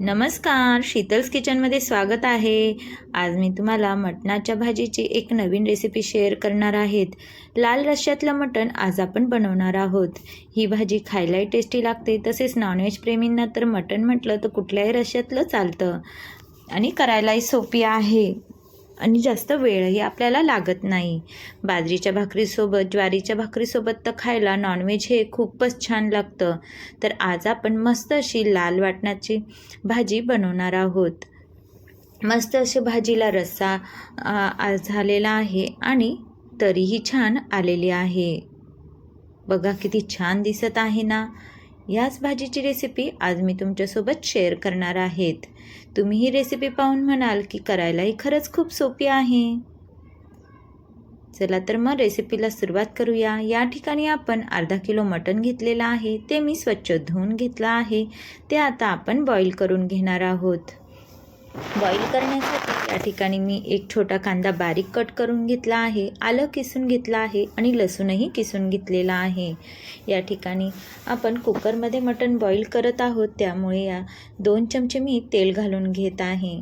नमस्कार शीतल्स किचनमध्ये स्वागत आहे. आज मी तुम्हाला मटणाच्या भाजीची एक नवीन रेसिपी शेअर करणार आहेत. लाल रश्श्यातलं मटण आज आपण बनवणार आहोत. ही भाजी खायलाही टेस्टी लागते तसेच नॉनव्हेज प्रेमींना तर मटण म्हटलं तर कुठल्याही रश्श्यातलं चालतं. आणि करायलाही सोपी आहे. आणि जास्त वेळही आपल्याला लागत नाही. बाजरीच्या भाकरीसोबत ज्वारीच्या भाकरीसोबत तर खायला नॉनव्हेज हे खूपच छान लागतं. तर आज आपण मस्त अशी लाल वाटणाची भाजी बनवणार आहोत. मस्त अशी भाजीला रस्सा झालेला आहे आणि तरीही छान आलेली आहे. बघा किती छान दिसत आहे ना? याच भाजीची रेसिपी आज मी तुमच्यासोबत शेअर करणार आहेत. तुम्ही ही रेसिपी पाहून म्हणाल की करायलाही खरंच खूप सोपी आहे. चला तर मग रेसिपीला सुरुवात करूया. या ठिकाणी आपण अर्धा किलो मटण घेतलेलं आहे. ते मी स्वच्छ धुवून घेतलं आहे. ते आता आपण बॉईल करून घेणार आहोत. बॉईल करण्यासाठी या ठिकाणी मी एक छोटा कांदा बारीक कट करून घेतला आहे. आलं किसून घेतलं आहे आणि लसूणही किसून घेतलेला आहे. या ठिकाणी आपण कुकरमध्ये मटण बॉईल करत आहोत. त्यामुळे या दोन चमचे मी तेल घालून घेत आहे.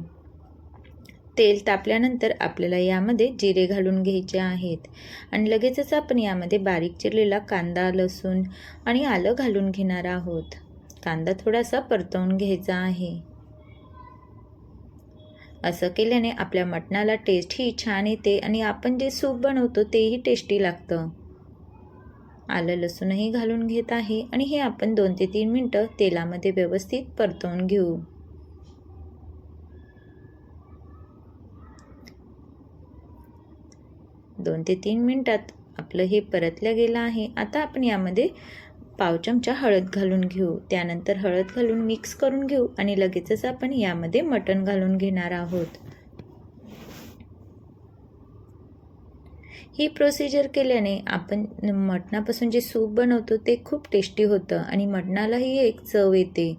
तेल तापल्यानंतर आपल्याला यामध्ये जिरे घालून घ्यायचे आहेत. आणि लगेचच आपण यामध्ये बारीक चिरलेला कांदा लसूण आणि आलं घालून घेणार आहोत. कांदा थोडासा परतवून घ्यायचा आहे. असं केल्याने आपल्या मटणाला टेस्टही छान येते आणि आपण जे सूप बनवतो तेही टेस्टी लागतं. आलं लसूणही घालून घेत आहे आणि हे आपण दोन ते तीन मिनटं तेलामध्ये व्यवस्थित परतवून घेऊ. दोन ते तीन मिनटात आपलं हे परतलं गेलं आहे. आता आपण यामध्ये पाव चमचा हळद घालून घेऊ. त्यानंतर हळद घालून मिक्स करून घेऊ आणि लगेचच आपण यामध्ये मटण घालून घेणार आहोत. ही प्रोसिजर केल्याने आपण मटणापासून जे सूप बनवतो ते खूप टेस्टी होतं आणि मटणालाही एक चव येते.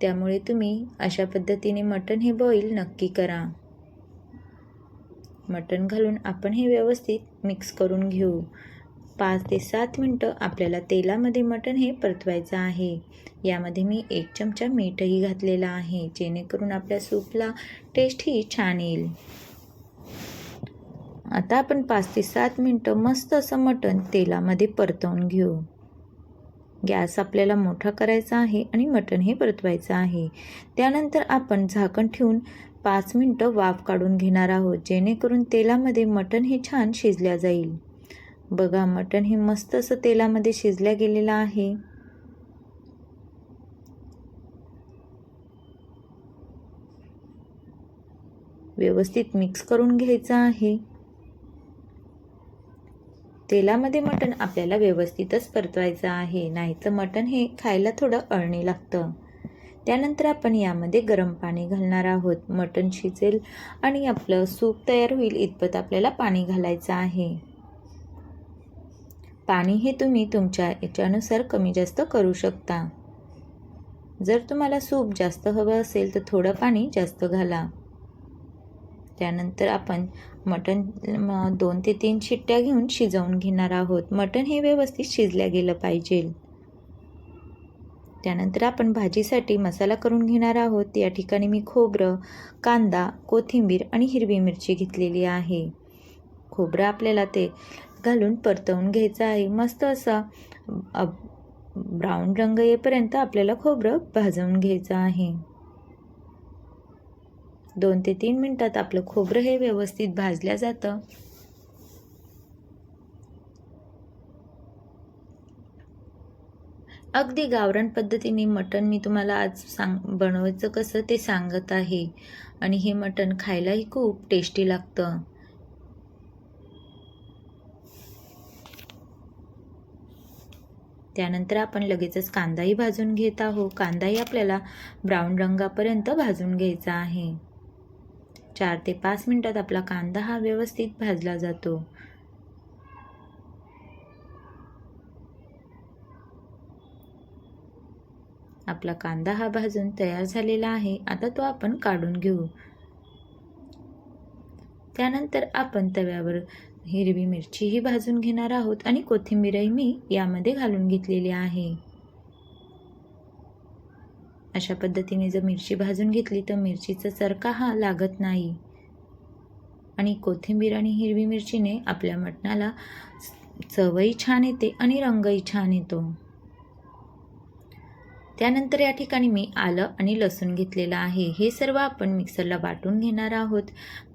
त्यामुळे तुम्ही अशा पद्धतीने मटण हे बॉईल नक्की करा. मटण घालून आपण हे व्यवस्थित मिक्स करून घेऊ. पाच ते सात मिनटं आपल्याला तेलामध्ये मटण हे परतवायचं आहे. यामध्ये मी एक चमचा मीठही घातलेला आहे जेणेकरून आपल्या सूपला टेस्टही छान येईल. आता आपण पाच ते सात मिनटं मस्त असं मटण तेलामध्ये परतवून घेऊ. गॅस आपल्याला मोठा करायचा आहे आणि मटण हे परतवायचं आहे. त्यानंतर आपण झाकण ठेवून पाच मिनटं वाफ काढून घेणार आहोत जेणेकरून तेलामध्ये मटण हे छान शिजल्या जाईल. बघा मटण हे मस्त असं तेलामध्ये शिजल्या गेलेलं आहे. व्यवस्थित मिक्स करून घ्यायचं आहे. तेलामध्ये मटण आपल्याला व्यवस्थितच परतवायचं आहे नाहीतर मटण हे खायला थोडं अळणी लागतं. त्यानंतर आपण यामध्ये गरम पाणी घालणार आहोत. मटण शिजेल आणि आपलं सूप तयार होईल इतपत आपल्याला पाणी घालायचं आहे. पाणी हे तुम्ही तुमच्या याच्यानुसार कमी जास्त करू शकता. जर तुम्हाला सूप जास्त हवं असेल तर थोडं पाणी जास्त घाला. त्यानंतर आपण मटण दोन ते तीन शिट्ट्या घेऊन शिजवून घेणार आहोत. मटण हे व्यवस्थित शिजल्या गेलं पाहिजे. त्यानंतर आपण भाजीसाठी मसाला करून घेणार आहोत. या ठिकाणी मी खोबरं कांदा कोथिंबीर आणि हिरवी मिरची घेतलेली आहे. खोबरं आपल्याला ते घालून परतवून घ्यायचं आहे. मस्त असा ब्राऊन रंग येईपर्यंत आपल्याला खोबरं भाजवून घ्यायचं आहे. दोन ते तीन मिनटात आपलं खोबरं हे व्यवस्थित भाजल्या जातं. अगदी गावरान पद्धतीने मटण मी तुम्हाला आज सांग बनवायचं कसं ते सांगत आहे. आणि हे मटण खायलाही खूप टेस्टी लागतं. त्यानंतर आपण लगेचच कांदाही भाजून घेत आहोत. कांदाही आपल्याला ब्राऊन रंगापर्यंत भाजून घ्यायचा आहे. चार ते पाच मिनटात आपला कांदा हा व्यवस्थित भाजला जातो. आपला कांदा हा भाजून तयार झालेला आहे. आता तो आपण काढून घेऊ. त्यानंतर आपण तव्यावर हिरवी मिरचीही भाजून घेणार आहोत आणि कोथिंबीरही मी यामध्ये घालून घेतलेली आहे. अशा पद्धतीने जर मिरची भाजून घेतली तर मिरचीचा चरका हा लागत नाही. आणि कोथिंबीर आणि हिरवी मिरचीने आपल्या मटणाला चवही छान येते आणि रंगही छान येतो. त्यानंतर या ठिकाणी मी आलं आणि लसूण घेतलेलं आहे. हे सर्व आपण मिक्सरला वाटून घेणार आहोत.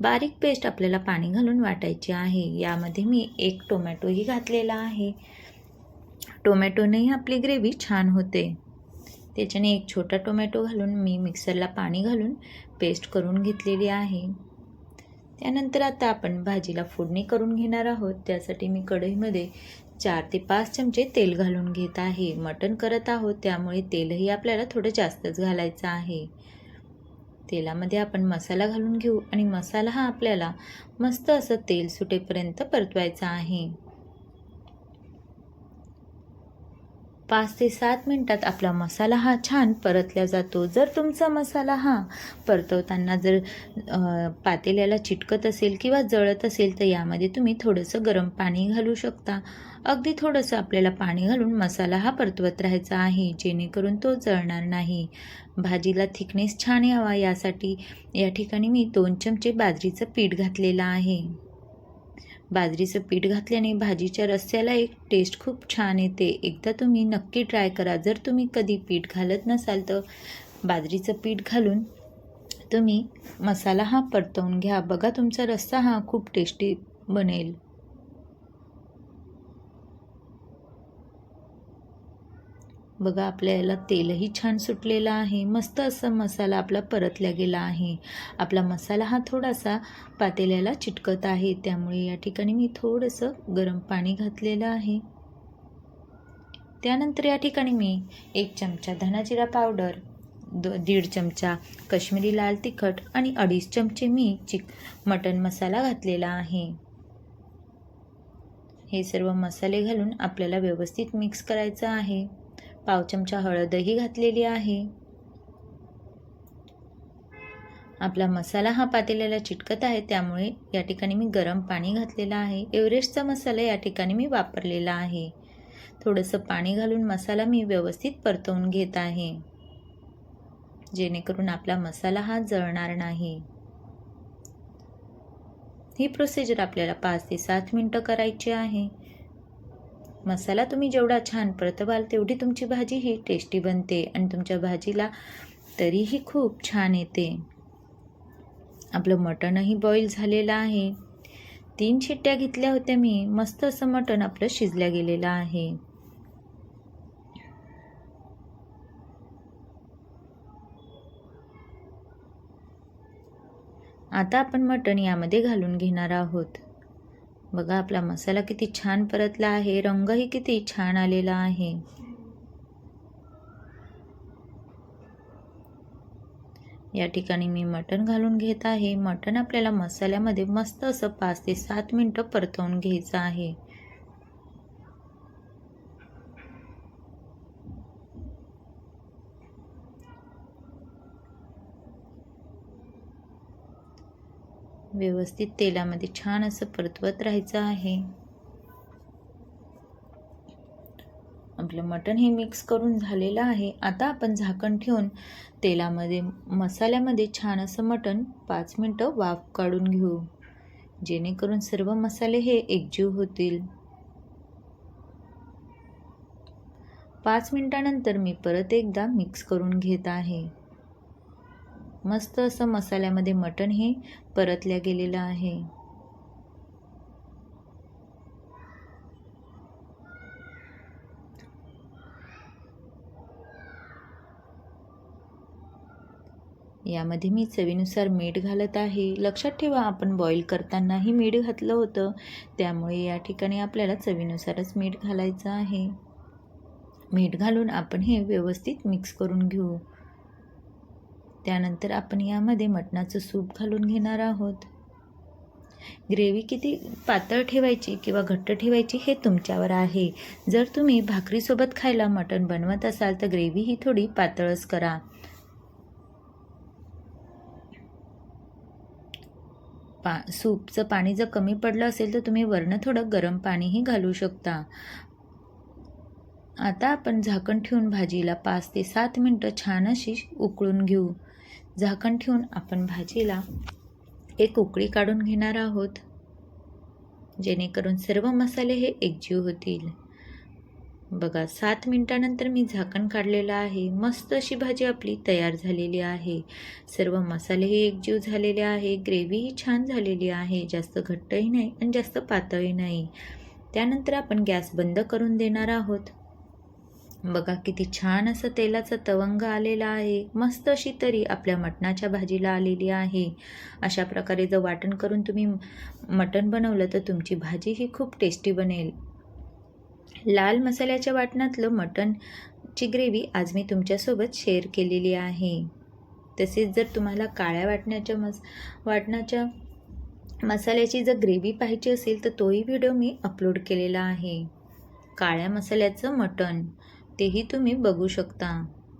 बारीक पेस्ट आपल्याला पाणी घालून वाटायची आहे. यामध्ये मी एक टोमॅटोही घातलेला आहे. टोमॅटोनेही आपली ग्रेव्ही छान होते. त्याच्याने एक छोटा टोमॅटो घालून मी मिक्सरला पाणी घालून पेस्ट करून घेतलेली आहे. त्यानंतर आता आपण भाजीला फोडणी करून घेणार आहोत. त्यासाठी मी कढईमध्ये चार ते पाच चमचे तेल घालून घेत आहे. मटण करत आहोत त्यामुळे तेलही आपल्याला थोडं जास्तच घालायचं आहे. तेलामध्ये आपण मसाला घालून घेऊ आणि मसाला हा आपल्याला मस्त असं तेल सुटेपर्यंत परतवायचा आहे. पाच ते सात मिनटात आपला मसाला हा छान परतला जातो. जर तुमचा मसाला हा परतवताना जर पातेल्याला चिटकत असेल किंवा जळत असेल तर यामध्ये तुम्ही थोडंसं गरम पाणी घालू शकता. अगदी थोडंसं आपल्याला पाणी घालून मसाला हा परतवत राहायचा आहे जेणेकरून तो जळणार नाही. भाजीला थिकनेस छान यावा यासाठी या ठिकाणी मी दोन चमचे बाजरीचं पीठ घातलेलं आहे. बाजरीचं पीठ घातल्याने भाजीच्या रस्स्याला एक टेस्ट खूप छान येते. एकदा तुम्ही नक्की ट्राय करा. जर तुम्ही कधी पीठ घालत नसाल तर बाजरीचं पीठ घालून तुम्ही मसाला हा परतवून घ्या. बघा तुमचा रस्सा हा खूप टेस्टी बनेल. बघा आपल्याला तेलही छान सुटलेलं आहे. मस्त असं मसाला आपला परतला गेला आहे. आपला मसाला हा थोडासा पातेल्याला चिटकत आहे. त्यामुळे या ठिकाणी मी थोडंसं गरम पाणी घातलेलं आहे. त्यानंतर या ठिकाणी मी एक चमचा धनाजिरा पावडर दो दीड चमचा कश्मीरी लाल तिखट आणि अडीच चमचे मी चिक मटन मसाला घातलेला आहे. हे सर्व मसाले घालून आपल्याला व्यवस्थित मिक्स करायचं आहे. पाव चमचा हळदही घातलेली आहे. आपला मसाला हा पातेल्याला चिटकत आहे त्यामुळे या ठिकाणी मी गरम पाणी घातलेलं आहे. एव्हरेस्टचा मसाला या ठिकाणी मी वापरलेला आहे. थोडंसं पाणी घालून मसाला मी व्यवस्थित परतवून घेत आहे. जेणेकरून आपला मसाला हा जळणार नाही. ही प्रोसिजर आपल्याला पाच ते सात मिनटं करायची आहे. मसाला तुम्ही जेवढा छान परतवाल तेवढी तुमची भाजी ही टेस्टी बनते आणि तुमच्या भाजीला तरीही खूप छान येते. आपलं मटणही बॉईल झालेलं आहे. तीन शिट्ट्या घेतल्या होत्या मी. मस्त असं मटण आपलं शिजल्या गेलेलं आहे. आता आपण मटण यामध्ये घालून घेणार आहोत. बघा आपला मसाला किती छान परतला आहे रंगही किती छान आलेला आहे. या ठिकाणी मी मटण घालून घेत आहे. मटण आपल्याला मसाल्यामध्ये मस्त असं पाच ते सात मिनटं परतवून घ्यायचं आहे. व्यवस्थित तेलामध्ये छान असं परतवत राहायचं आहे. आपलं मटण हे मिक्स करून झालेलं आहे. आता आपण झाकण ठेवून तेलामध्ये मसाल्यामध्ये छान असं मटण पाच मिनटं वाफ काढून घेऊ. जेणेकरून सर्व मसाले हे एकजीव होतील. पाच मिनटानंतर मी परत एकदा मिक्स करून घेत आहे. मस्त असं मसाल्यामध्ये मटण हे परतल्या गेलेलं आहे. यामध्ये मी चवीनुसार मीठ घालत आहे. लक्षात ठेवा आपण बॉईल करतानाही मीठ घातलं होतं. त्यामुळे या ठिकाणी आपल्याला चवीनुसारच मीठ घालायचं आहे. मीठ घालून आपण हे व्यवस्थित मिक्स करून घेऊ. त्यानंतर आपण यामध्ये मटणाचं सूप घालून घेणार आहोत. ग्रेव्ही किती पातळ ठेवायची किंवा घट्ट ठेवायची हे तुमच्यावर आहे. जर तुम्ही भाकरीसोबत खायला मटण बनवत असाल तर ग्रेव्ही ही थोडी पातळच करा. पा सूपचं पाणी जर कमी पडलं असेल तर तुम्ही वरनं थोडं गरम पाणीही घालू शकता. आता आपण झाकण ठेवून भाजीला पाच ते सात मिनटं छान अशी उकळून घेऊ. झाकण ठेवून आपण भाजीला एक उकळी काढून घेणार आहोत. जेणेकरून सर्व मसाले हे एकजीव होतील. बघा सात मिनटानंतर मी झाकण काढलेलं आहे. मस्त अशी भाजी आपली तयार झालेली आहे. सर्व मसालेही एकजीव झालेले आहे. ग्रेव्हीही छान झालेली आहे. जास्त घट्टही नाही आणि जास्त पातळही नाही. त्यानंतर आपण गॅस बंद करून देणार आहोत. बघा किती छान असं तेलाचा तवंग आलेला आहे. मस्त अशी तरी आपल्या मटणाच्या भाजीला आलेली आहे. अशा प्रकारे जर वाटण करून तुम्ही मटण बनवलं तर तुमची भाजी ही खूप टेस्टी बनेल. लाल मसाल्याच्या वाटणातलं मटणची ग्रेव्ही आज मी तुमच्यासोबत शेअर केलेली आहे. तसेच जर तुम्हाला काळ्या वाटण्याच्या मस वाटणाच्या मसाल्याची जर ग्रेव्ही पाहिजे असेल तर तोही व्हिडिओ मी अपलोड केलेला आहे. काळ्या मसाल्याचं मटण. तेही तुम्ही बघू शकता.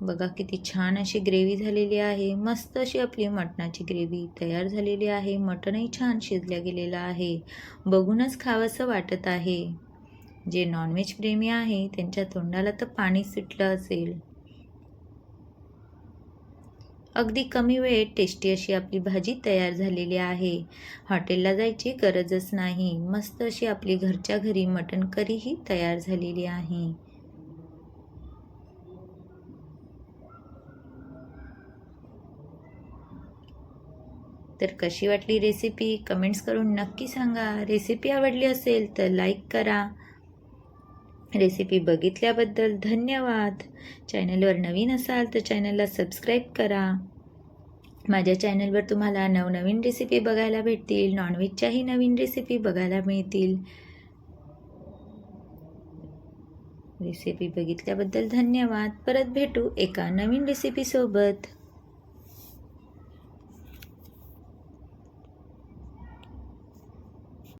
बघा किती छान अशी ग्रेव्ही झालेली आहे. मस्त अशी आपली मटणाची ग्रेव्ही तयार झालेली आहे. मटणही छान शिजल्या गेलेलं आहे. बघूनच खावंसं वाटत आहे. जे नॉनव्हेज प्रेमी आहे त्यांच्या तोंडाला तर पाणी सुटलं असेल. अगदी कमी वेळेत टेस्टी अशी आपली भाजी तयार झालेली आहे. हॉटेलला जायची गरजच नाही. मस्त अशी आपली घरच्या घरी मटण करीही तयार झालेली आहे. तर कशी वाटली रेसिपी कमेंट्स करून नक्की सांगा. रेसिपी आवडली असेल तर लाईक करा. रेसिपी बघितल्याबद्दल धन्यवाद. चॅनलवर नवीन असाल तर चॅनलला सबस्क्राईब करा. माझ्या चॅनलवर तुम्हाला नवनवीन रेसिपी बघायला भेटतील. नॉनव्हेजच्याही नवीन रेसिपी बघायला मिळतील. रेसिपी बघितल्याबद्दल धन्यवाद. परत भेटू एका नवीन रेसिपीसोबत